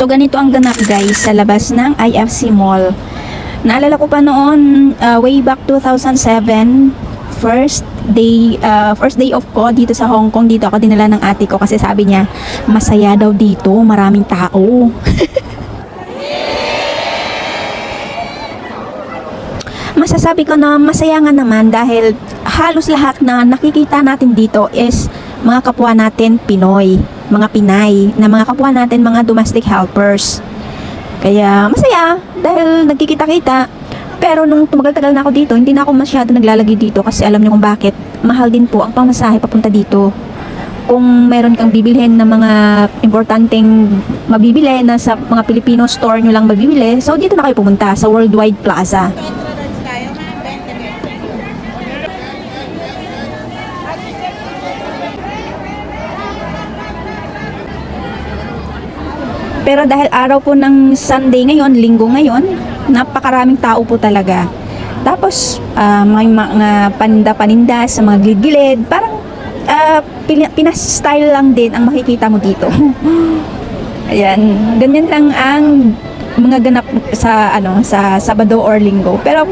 So ganito ang ganap guys sa labas ng IFC Mall. Naalala ko pa noon uh, way back 2007 first day uh, first day off ko dito sa Hong Kong dito ako dinala ng ate ko kasi sabi niya masaya daw dito maraming tao masasabi ko na masaya nga naman dahil halos lahat na nakikita natin dito is mga kapwa natin Pinoy, mga Pinay, na mga kapwa natin mga domestic helpers. Kaya masaya dahil nagkikita-kita. Pero nung tumagal-tagal na ako dito, hindi na ako masyado naglalagay dito kasi alam niyo kung bakit. Mahal din po ang pamasahe papunta dito. Kung meron kang bibilhin na mga importanteng mabibili na sa mga Filipino store nyo lang mabibili, so dito na kayo pumunta sa Worldwide Plaza. Pero dahil araw po ng Sunday ngayon, linggo ngayon, napakaraming tao po talaga. Tapos, ah, may mga paninda-paninda sa mga gilid-gilid. Parang ah, pina- pinas-style lang din ang makikita mo dito. Ayan, ganyan lang ang mga ganap sa ano sa Sabado or Linggo. Pero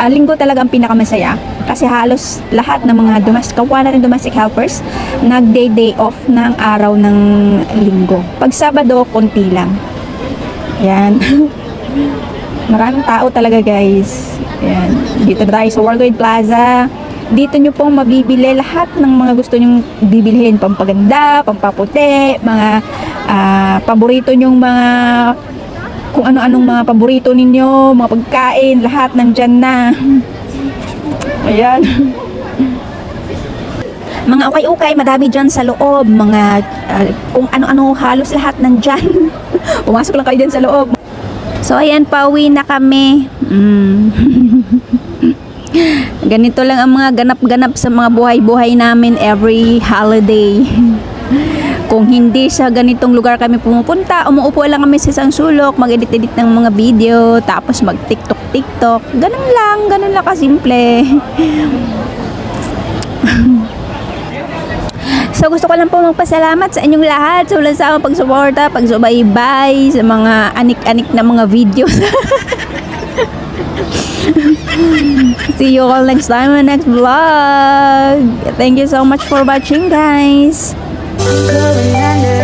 ah, Linggo talaga ang pinakamasaya kasi halos lahat ng mga domestic kapwa natin domestic helpers nag-day day off ng araw ng Linggo. Pag Sabado, konti lang. Yan. Maraming tao talaga guys. Ayan. Dito na tayo sa Worldwide Plaza. Dito nyo pong mabibili lahat ng mga gusto nyong bibilhin. Pampaganda, pampaputi, mga ah, paborito nyong mga kung ano-anong mga paborito ninyo, mga pagkain, lahat nandyan na. Ayan. Mga ukay-ukay, madami dyan sa loob. Mga ah, kung ano-ano, halos lahat nandyan. Pumasok lang kayo dyan sa loob. So, ayan, pauwi na kami. Mm. Ganito lang ang mga ganap-ganap sa mga buhay-buhay namin every holiday. Kung hindi sa ganitong lugar kami pumupunta, umuupo lang kami sa isang sulok, mag-edit-edit ng mga video, tapos mag-tiktok-tiktok. Ganun lang, ganun lang kasimple. So gusto ko lang po magpasalamat sa inyong lahat sa walang sawang pagsuporta, pagsubaybay sa mga anik-anik na mga videos. See you all next time in next vlog. Thank you so much for watching guys. Going under